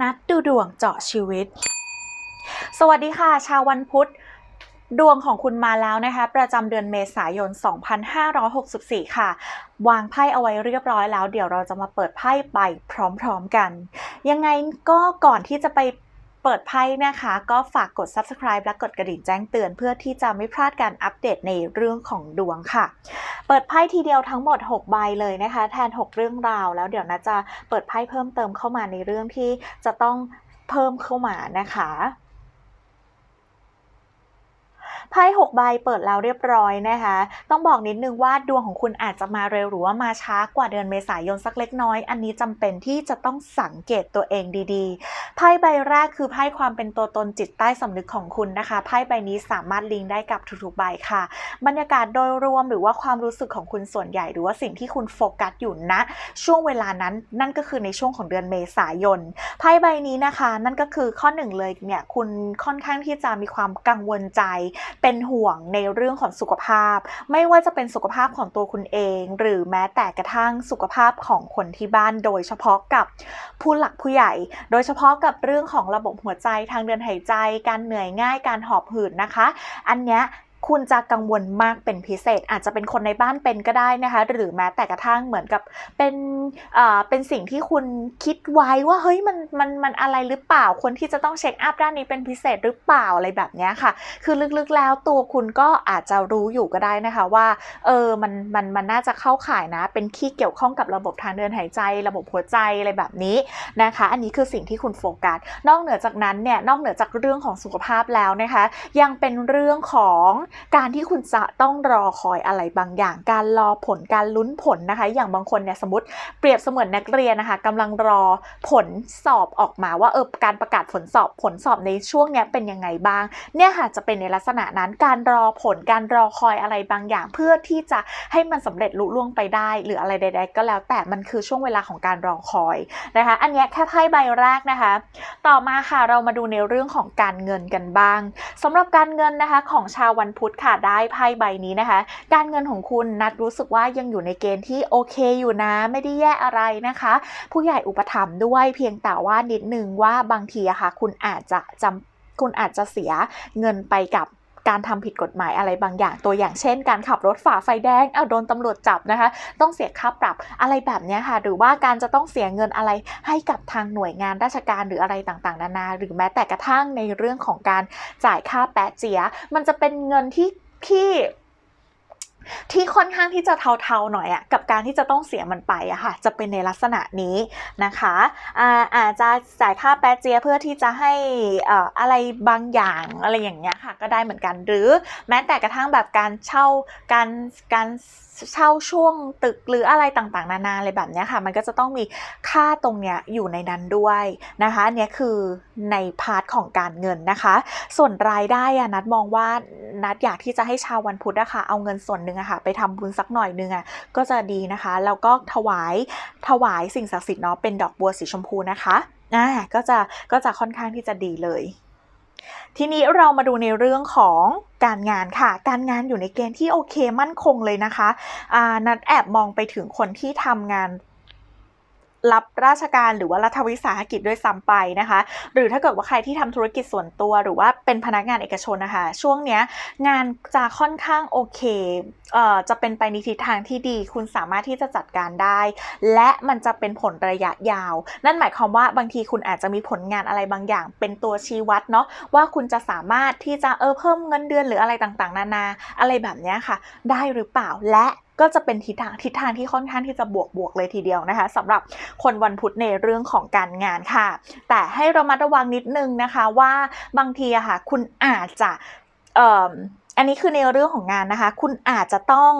นัดดูดวงเจาะชีวิต สวัสดีค่ะ ชาววันพุธ ดวงของคุณมาแล้วนะคะ ประจำเดือนเมษายน 2564 ค่ะ วางไพ่เอาไว้เรียบร้อยแล้ว เดี๋ยวเราจะมาเปิดไพ่ไปพร้อมๆกัน ยังไงก็ก่อนที่จะไปเปิดไพ่นะคะ ก็ฝากกด subscribe และกดกระดิ่งแจ้งเตือน เพื่อที่จะไม่พลาดการอัปเดตในเรื่องของดวงค่ะ เปิดไพ่ทีเดียวทั้งหมด 6 ใบเลยนะคะ แทน 6 เรื่องราว แล้วเดี๋ยวนะจะเปิดไพ่เพิ่มเติมเข้ามาในเรื่องที่จะต้องเพิ่มเข้ามานะคะ ไพ่6ใบเปิดแล้วเรียบร้อยนะคะ ต้องบอกนิดนึงว่าดวงของคุณอาจจะมาเร็วหรือว่ามาช้ากว่าเดือนเมษายนสักเล็กน้อย อันนี้จำเป็นที่จะต้องสังเกตตัวเองดีๆ ไพ่ใบแรกคือไพ่ความเป็นตัวตนจิตใต้สำนึกของคุณนะคะ ไพ่ใบนี้สามารถลิงก์ได้กับทุกๆใบค่ะ บรรยากาศโดยรวมหรือว่าความรู้สึกของคุณส่วนใหญ่ หรือว่าสิ่งที่คุณโฟกัสอยู่ณช่วงเวลานั้นนั่นก็คือในช่วงของเดือนเมษายนไพ่ใบนี้นะคะ นั่นก็คือข้อหนึ่งเลยเนี่ยคุณค่อนข้างที่จะมีความกังวลใจเป็นห่วงในเรื่องของสุขภาพ ไม่ว่าจะเป็นสุขภาพของตัวคุณเอง หรือแม้แต่กระทั่งสุขภาพของคนที่บ้าน โดยเฉพาะกับผู้หลักผู้ใหญ่ โดยเฉพาะกับเรื่องของระบบหัวใจทางเดินหายใจ การเหนื่อยง่ายการหอบหืดนะคะ อันเนี้ย คุณจะกังวลมากเป็นพิเศษ อาจจะเป็นคนในบ้านเป็นก็ได้นะคะ หรือแม้แต่กระทั่งเหมือนกับเป็นเอ่อเป็นสิ่งที่คุณคิดไว้ว่าเฮ้ยมันมันมันอะไรหรือเปล่าคนที่จะต้องเช็คอัพด้านนี้เป็นพิเศษหรือเปล่าอะไรแบบนี้ค่ะ คือลึกๆแล้วตัวคุณก็อาจจะรู้อยู่ก็ได้นะคะว่าเออมันมันมันน่าจะเข้าข่ายนะ เป็นที่เกี่ยวข้องกับระบบทางเดินหายใจ ระบบหัวใจอะไรแบบนี้นะคะ อันนี้คือสิ่งที่คุณโฟกัสนอกเหนือจากนั้นเนี่ยนอกเหนือจากเรื่องของสุขภาพแล้วนะคะ ยังเป็นเรื่องของการที่คุณจะต้องรอคอยอะไรบางอย่าง การรอผลการลุ้นผลนะคะ อย่างบางคนเนี่ยสมมติเปรียบเสมือนนักเรียนนะคะกำลังรอผลสอบออกมาว่าเออการประกาศผลสอบผลสอบในช่วงเนี้ยเป็นยังไงบ้าง เนี่ยค่ะจะเป็นในลักษณะนั้นการรอผลการรอคอยอะไรบางอย่าง เพื่อที่จะให้มันสำเร็จลุล่วงไปได้ หรืออะไรใด ๆ ก็แล้วแต่มันคือช่วงเวลาของการรอคอยนะคะ อันนี้แค่ไพ่ใบแรกนะคะ ต่อมาค่ะเรามาดูในเรื่องของการเงินกันบ้างสำหรับการเงินนะคะของชาววันพุธค่ะ ได้ไพ่ใบนี้นะคะ การเงินของคุณนัดรู้สึกว่ายังอยู่ในเกณฑ์ที่โอเคอยู่นะ ไม่ได้แย่อะไรนะคะ ผู้ใหญ่อุปถัมภ์ด้วยเพียงแต่ว่านิดนึงว่าบางทีอะค่ะ คุณอาจจะจำคุณอาจจะเสียเงินไปกับ การทำผิดกฎหมายอะไรบางอย่าง ตัวอย่างเช่น การขับรถฝ่าไฟแดงเอาโดนตำรวจจับนะคะ ต้องเสียค่าปรับอะไรแบบเนี้ยค่ะ หรือว่าการจะต้องเสียเงินอะไรให้กับทางหน่วยงานราชการหรืออะไรต่างๆ นานา หรือแม้แต่กระทั่งในเรื่องของการจ่ายค่าแปะเจีย มันจะเป็นเงินที่ที่ ที่ค่อนข้างที่จะเทาๆหน่อยอะกับการที่จะต้องเสียมันไปอะค่ะ จะเป็นในลักษณะนี้นะคะอาอาจจะจ่ายค่าแปะเจียเพื่อที่จะให้เอ่อะไรบางอย่างอะไรอย่างเงี้ยค่ะ ก็ได้เหมือนกันหรือแม้แต่กระทั่งแบบการเช่าการการเช่าช่วงตึกหรืออะไรต่างๆ นานาอะไรแบบเนี้ยค่ะ มันก็จะต้องมีค่าตรงเนี้ยอยู่ในนั้นด้วยนะคะอันเนี้ยคือในพาร์ทของการเงินนะคะ ส่วนรายได้อะนัดมองว่านัดอยากที่จะให้ชาววันพุธอะคะเอาเงินส่วนหนึ่งอะค่ะไปทำบุญสักหน่อยนึงอะก็จะดีนะคะ แล้วก็ถวายถวายสิ่งศักดิ์สิทธิ์เนาะเป็นดอกบัวสีชมพูนะคะอ่าก็จะก็จะค่อนข้างที่จะดีเลย ทีนี้เรามาดูในเรื่องของการงานค่ะ การงานอยู่ในเกณฑ์ที่โอเคมั่นคงเลยนะคะอ่านัดแอบมองไปถึงคนที่ทำงาน รับราชการหรือว่ารัฐวิสาหกิจด้วยซ้ำไปนะคะ หรือถ้าเกิดว่าใครที่ทำธุรกิจส่วนตัว หรือว่าเป็นพนักงานเอกชนนะคะ ช่วงเนี้ยงานจะค่อนข้างโอเคเอ่อจะเป็นไปในทิศทางที่ดี คุณสามารถที่จะจัดการได้ และมันจะเป็นผลระยะยาว นั่นหมายความว่าบางทีคุณอาจจะมีผลงานอะไรบางอย่าง เป็นตัวชี้วัดเนาะว่าคุณจะสามารถที่จะเออเพิ่มเงินเดือนหรืออะไรต่างๆ นานา อะไรแบบนี้ค่ะ ได้หรือเปล่าและ ก็จะเป็นทิศทางทิศทางที่ค่อนข้างที่จะบวกบวกเลยทีเดียวนะคะสำหรับคนวันพุธในเรื่องของการงานค่ะ แต่ให้เรามาระวังนิดนึงนะคะว่าบางทีอะค่ะคุณอาจจะเอ่ออันนี้คือในเรื่องของงานนะคะ คุณอาจจะต้อง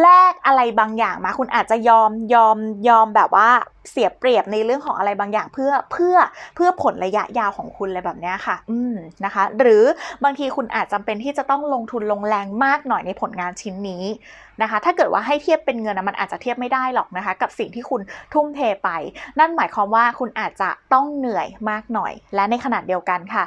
แลกอะไรบางอย่างมา คุณอาจจะยอมยอมยอมแบบว่าเสียเปรียบในเรื่องของอะไรบางอย่างเพื่อเพื่อเพื่อผลระยะยาวของคุณอะไรแบบนี้ค่ะ อืมนะคะ หรือบางทีคุณอาจจำเป็นที่จะต้องลงทุนลงแรงมากหน่อยในผลงานชิ้นนี้นะคะ ถ้าเกิดว่าให้เทียบเป็นเงินนะมันอาจจะเทียบไม่ได้หรอกนะคะ กับสิ่งที่คุณทุ่มเทไป นั่นหมายความว่าคุณอาจจะต้องเหนื่อยมากหน่อย และในขณะเดียวกันค่ะ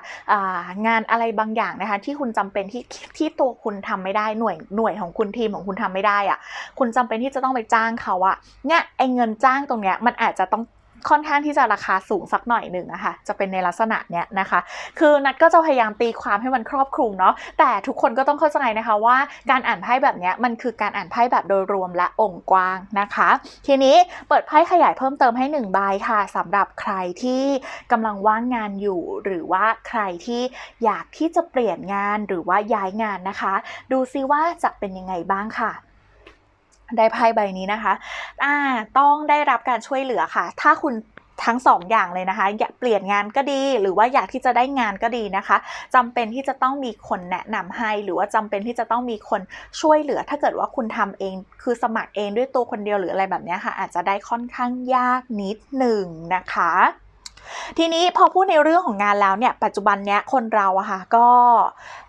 างานอะไรบางอย่างนะคะ ที่คุณจำเป็นที่ที่ตัวคุณทำไม่ได้หน่วยหน่วยของคุณทีมของคุณทำไม่ได้อะคุณจำเป็นที่จะต้องไปจ้างเขาอะเนี่ยไอ้เงินจ้างตรงเนี้ยมันอาจจะต้องค่อนข้างที่จะราคาสูงสักหน่อยหนึ่งอะค่ะจะเป็นในลักษณะเนี้ยนะคะ คือนัดก็จะพยายามตีความให้มันครอบคลุมเนาะแต่ทุกคนก็ต้องเข้าใจนะคะว่าการอ่านไพ่แบบเนี้ยมันคือการอ่านไพ่แบบโดยรวมและองค์กว้างนะคะ ทีนี้เปิดไพ่ขยายเพิ่มเติมให้หนึ่งใบค่ะสำหรับใครที่กำลังว่างงานอยู่ หรือว่าใครที่อยากที่จะเปลี่ยนงานหรือว่าย้ายงานนะคะ ดูซิว่าจะเป็นยังไงบ้างค่ะ ได้ไพ่ใบนี้นะคะอ่าต้องได้รับการช่วยเหลือค่ะ ถ้าคุณทั้งสองอย่างเลยนะคะ อยากเปลี่ยนงานก็ดี หรือว่าอยากที่จะได้งานก็ดีนะคะจำเป็นที่จะต้องมีคนแนะนำให้ หรือว่าจำเป็นที่จะต้องมีคนช่วยเหลือ ถ้าเกิดว่าคุณทำเอง คือสมัครเองด้วยตัวคนเดียวหรืออะไรแบบนี้ค่ะ อาจจะได้ค่อนข้างยากนิดหนึ่งนะคะทีนี้พอพูดในเรื่องของงานแล้วเนี่ยปัจจุบันเนี้ยคนเราอะค่ะก็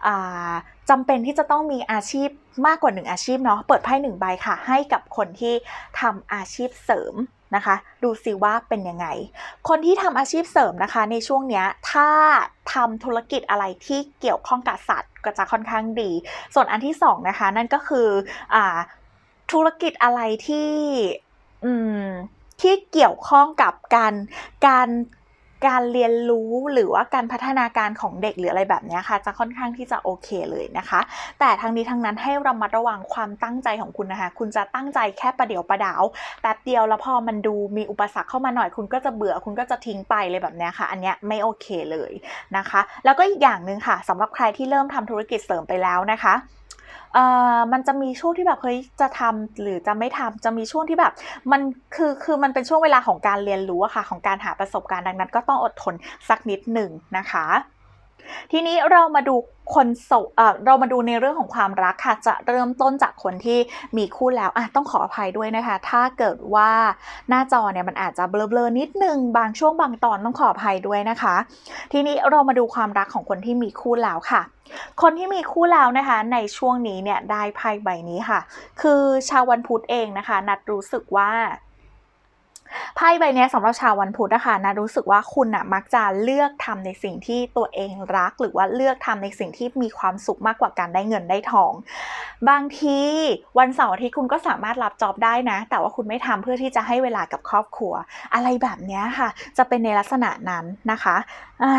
อ่า จำเป็นที่จะต้องมีอาชีพมากกว่าหนึ่งอาชีพเนาะ เปิดไพ่หนึ่งใบค่ะ ให้กับคนที่ทำอาชีพเสริมนะคะ ดูซิว่าเป็นยังไง คนที่ทำอาชีพเสริมนะคะ ในช่วงเนี้ย ถ้าทำธุรกิจอะไรที่เกี่ยวข้องกับสัตว์ก็จะค่อนข้างดี ส่วนอันที่สองนะคะ นั่นก็คืออธุรกิจอะไรที่ที่เกี่ยวข้องกับการการ การเรียนรู้หรือว่าการพัฒนาการของเด็กหรืออะไรแบบนี้ค่ะ จะค่อนข้างที่จะโอเคเลยนะคะ แต่ทั้งนี้ทั้งนั้นให้ระมัดระวังความตั้งใจของคุณนะคะ คุณจะตั้งใจแค่ประเดี๋ยวประดาวแป๊บเดียวแล้วพอมันดูมีอุปสรรคเข้ามาหน่อยคุณก็จะเบื่อคุณก็จะทิ้งไปเลยแบบนี้ค่ะ อันเนี้ยไม่โอเคเลยนะคะ แล้วก็อีกอย่างหนึ่งค่ะสำหรับใครที่เริ่มทำธุรกิจเสริมไปแล้วนะคะ เอ่อมันจะมีช่วงที่แบบเฮ้ยจะทำหรือจะไม่ทำจะมีช่วงที่แบบ มันคือคือมันเป็นช่วงเวลาของการเรียนรู้อะค่ะ ของการหาประสบการณ์ดังนั้น ก็ต้องอดทนสักนิดหนึ่งนะคะ ทีนี้เรามาดูคนโสดเรามาดูในเรื่องของความรักค่ะ จะเริ่มต้นจากคนที่มีคู่แล้วอะต้องขออภัยด้วยนะคะ ถ้าเกิดว่าหน้าจอเนี่ยมันอาจจะเบลอๆนิดนึง บางช่วงบางตอนต้องขออภัยด้วยนะคะ ทีนี้เรามาดูความรักของคนที่มีคู่แล้วค่ะ คนที่มีคู่แล้วนะคะ ในช่วงนี้เนี่ยได้ไพ่ใบนี้ค่ะ คือชาววันพุธเองนะคะ นัดรู้สึกว่า ไพ่ใบนี้สำหรับชาววันพุธนะคะนะรู้สึกว่าคุณน่ะมักจะเลือกทำในสิ่งที่ตัวเองรัก หรือว่าเลือกทำในสิ่งที่มีความสุขมากกว่าการได้เงินได้ทอง บางทีวันเสาร์อาทิตย์คุณก็สามารถรับจ็อบได้นะ แต่ว่าคุณไม่ทำเพื่อที่จะให้เวลากับครอบครัว อะไรแบบนี้ค่ะ จะเป็นในลักษณะนั้นนะคะ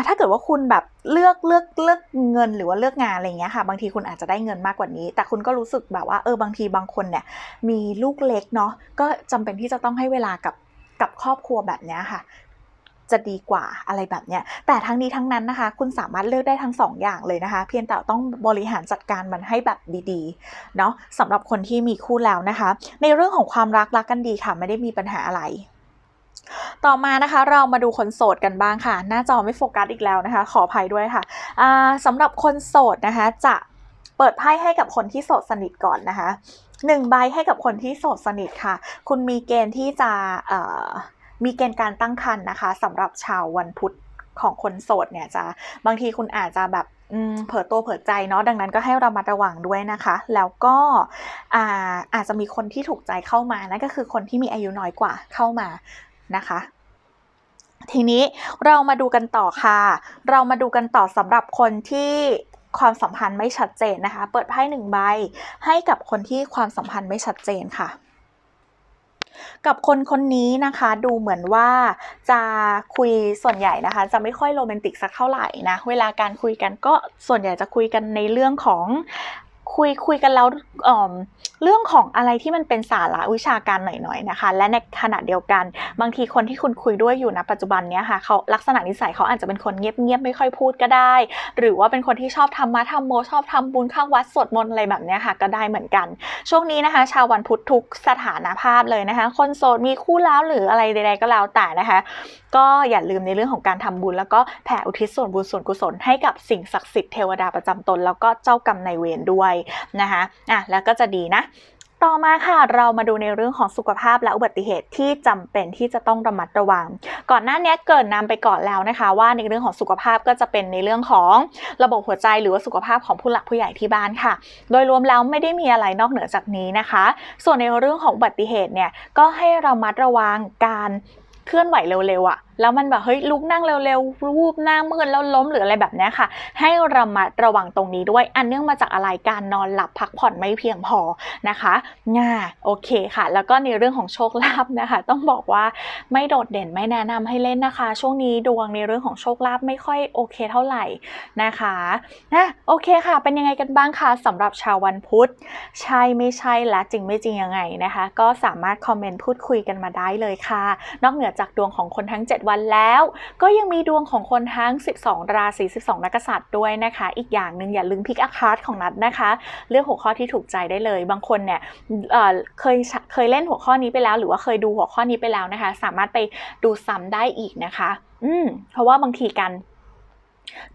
ถ้าเกิดว่าคุณแบบเลือกเลือกเลือกเงินหรือว่าเลือกงานอะไรเงี้ยค่ะ บางทีคุณอาจจะได้เงินมากกว่านี้ แต่คุณก็รู้สึกแบบว่าเออบางทีบางคนเนี่ยมีลูกเล็กเนาะก็จำเป็นที่จะต้องให้เวลากับ กับครอบครัวแบบนี้ค่ะ จะดีกว่าอะไรแบบเนี้ยแต่ทั้งนี้ทั้งนั้นนะคะ คุณสามารถเลือกได้ทั้งสองอย่างเลยนะคะ เพียงแต่ต้องบริหารจัดการมันให้แบบดีๆเนาะสำหรับคนที่มีคู่แล้วนะคะ ในเรื่องของความรักรักกันดีค่ะ ไม่ได้มีปัญหาอะไรต่อมานะคะเรามาดูคนโสดกันบ้างค่ะ หน้าจอไม่โฟกัสอีกแล้วนะคะ ขออภัยด้วยค่ะสำหรับคนโสดนะคะ จะเปิดไพ่ให้กับคนที่โสดสนิทก่อนนะคะ หนึ่งใบให้กับคนที่โสดสนิทค่ะ คุณมีเกณฑ์ที่จะมีเกณฑ์การตั้งครรภ์นะคะสำหรับชาววันพุธของคนโสดเนี่ยจะบางทีคุณอาจจะแบบเผลอตัวเผลอใจเนาะดังนั้นก็ให้เระมัดระวังด้วยนะคะ แล้วก็อาอาจจะมีคนที่ถูกใจเข้ามานั่นก็คือคนที่มีอายุน้อยกว่าเข้ามานะคะทีนี้เรามาดูกันต่อค่ะ เรามาดูกันต่อสำหรับคนที่ ความสัมพันธ์ไม่ชัดเจนนะคะ เปิดไพ่หนึ่งใบให้กับคนที่ความสัมพันธ์ไม่ชัดเจนค่ะกับคนคนนี้นะคะดูเหมือนว่าจะคุยส่วนใหญ่นะคะ จะไม่ค่อยโรแมนติกสักเท่าไหร่นะเวลาการคุยกันก็ส่วนใหญ่จะคุยกันในเรื่องของ คุยคุยกันแล้วเเรื่องของอะไรที่มันเป็นสาระวิชาการหน่อยๆนะคะ และในขณะเดียวกัน บางทีคนที่คุณคุยด้วยอยู่ณปัจจุบันเนี้ยค่ะเขาลักษณะนิสัยเขาอาจจะเป็นคนเงียบๆไม่ค่อยพูดก็ได้ หรือว่าเป็นคนที่ชอบทำมาทำโมชอบทำบุญข้าวัดสวดมนต์อะไรแบบเนี้ยค่ะ ก็ได้เหมือนกัน ช่วงนี้นะคะ ชาววันพุธทุกสถานภาพเลยนะคะ คนโสดมีคู่แล้วหรืออะไรใดๆก็แล้วแต่นะคะ ก็อย่าลืมในเรื่องของการทำบุญ แล้วก็แผ่อุทิศส่วนบุญส่วนกุศลให้กับสิ่งศักดิ์สิทธิ์เทวดาประจำตน แล้วก็เจ้ากรรมนายเวรด้วยนะคะอะแล้วก็จะดีนะต่อมาค่ะเรามาดูในเรื่องของสุขภาพและอุบัติเหตุที่จำเป็นที่จะต้องระมัดระวัง ก่อนหน้านี้เกรินนำไปก่อนแล้วนะคะ ว่าในเรื่องของสุขภาพก็จะเป็นในเรื่องของระบบหัวใจหรือว่าสุขภาพของผู้หลักผู้ใหญ่ที่บ้านค่ะ โดยรวมแล้วไม่ได้มีอะไรนอกเหนือจากนี้นะคะ ส่วนในเรื่องของอุบัติเหตุเนี่ยก็ให้รามัดระวังการเคลื่อนไหวเร็วๆอะ่ะ แล้วมันแบบเฮ้ยลุกนั่งเร็วๆรูปหน้ามืดแล้วล้มหรืออะไรแบบนี้ค่ะ ให้ระมัดระวังตรงนี้ด้วย อันเนื่องมาจากอะไรการนอนหลับพักผ่อนไม่เพียงพอนะคะง่าโอเคค่ะ แล้วก็ในเรื่องของโชคลาภนะคะ ต้องบอกว่าไม่โดดเด่นไม่แนะนำให้เล่นนะคะ ช่วงนี้ดวงในเรื่องของโชคลาภไม่ค่อยโอเคเท่าไหร่นะคะนะโอเคค่ะ เป็นยังไงกันบ้างคะสำหรับชาววันพุธ ใช่ไม่ใช่และจริงไม่จริงยังไงนะคะ ก็สามารถคอมเมนต์พูดคุยกันมาได้เลยค่ะ นอกเหนือจากดวงของคนทั้ง 7วันแล้ว ก็ยังมีดวงของคนทั้ง 12 ราศี 12 นักษัตริย์ด้วยนะคะ อีกอย่างหนึ่งอย่าลืมพิกอาคาร์ดของนัดนะคะ เลือกหัวข้อที่ถูกใจได้เลย บางคนเนี่ยเเคยเคยเล่นหัวข้อนี้ไปแล้ว หรือว่าเคยดูหัวข้อนี้ไปแล้วนะคะ สามารถไปดูซ้ำได้อีกนะคะ อืมเพราะว่าบางทีการ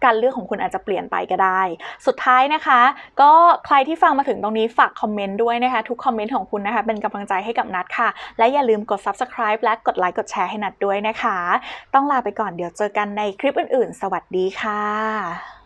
การเลือกของคุณอาจจะเปลี่ยนไปก็ได้ สุดท้ายนะคะ ก็ใครที่ฟังมาถึงตรงนี้ฝากคอมเมนต์ด้วยนะคะ ทุกคอมเมนต์ของคุณนะคะ เป็นกำลังใจให้กับนัดค่ะ และอย่าลืมกด subscribe และกดไลค์กดแชร์ให้นัดด้วยนะคะ ต้องลาไปก่อนเดี๋ยวเจอกันในคลิปอื่นๆ สวัสดีค่ะ